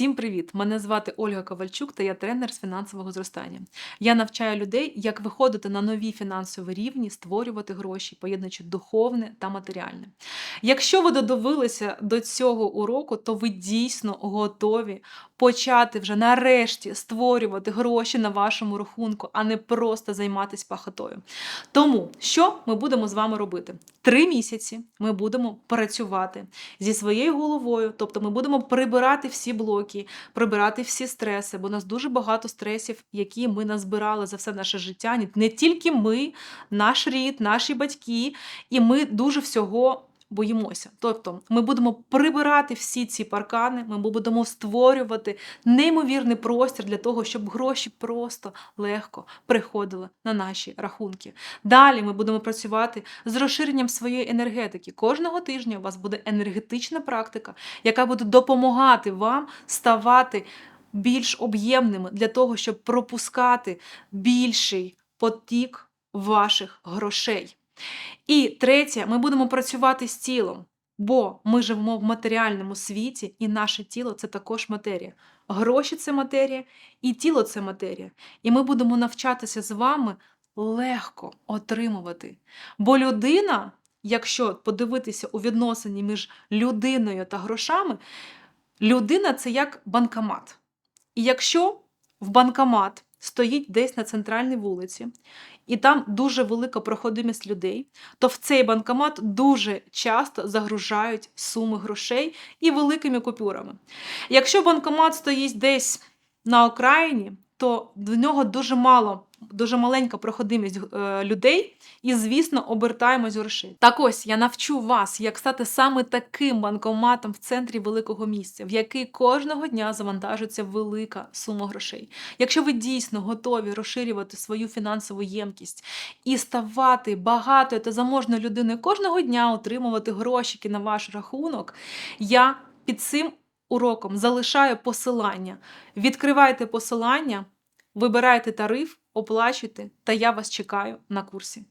Всім привіт! Мене звати Ольга Ковальчук та я тренер з фінансового зростання. Я навчаю людей, як виходити на нові фінансові рівні, створювати гроші, поєднуючи духовне та матеріальне. Якщо ви додивилися до цього уроку, то ви дійсно готові почати вже нарешті створювати гроші на вашому рахунку, а не просто займатися пахотою. Тому що ми будемо з вами робити? Три місяці ми будемо працювати зі своєю головою, тобто ми будемо прибирати всі блоки, прибирати всі стреси, бо у нас дуже багато стресів, які ми назбирали за все наше життя. Не тільки ми, наш рід, наші батьки, і ми дуже всього. Боїмося. Тобто ми будемо прибирати всі ці паркани, ми будемо створювати неймовірний простір для того, щоб гроші просто легко приходили на наші рахунки. Далі ми будемо працювати з розширенням своєї енергетики. Кожного тижня у вас буде енергетична практика, яка буде допомагати вам ставати більш об'ємними для того, щоб пропускати більший потік ваших грошей. І третє, ми будемо працювати з тілом, бо ми живемо в матеріальному світі, і наше тіло це також матерія. Гроші це матерія, і тіло це матерія. І ми будемо навчатися з вами легко отримувати. Бо людина, якщо подивитися у відносині між людиною та грошами, людина це як банкомат. І якщо в банкомат стоїть десь на центральній вулиці, і там дуже велика проходимість людей, то в цей банкомат дуже часто загружають суми грошей і великими купюрами. Якщо банкомат стоїть десь на окраїні, то в нього дуже мало, дуже маленька проходимість е, людей, і, звісно, обертаємось грошей. Так ось я навчу вас, як стати саме таким банкоматом в центрі великого місця, в який кожного дня завантажується велика сума грошей. Якщо ви дійсно готові розширювати свою фінансову ємкість і ставати багатою та заможною людиною кожного дня, отримувати грошики на ваш рахунок, я під цим уроком залишаю посилання. Відкривайте посилання, вибирайте тариф, оплачуйте, та я вас чекаю на курсі.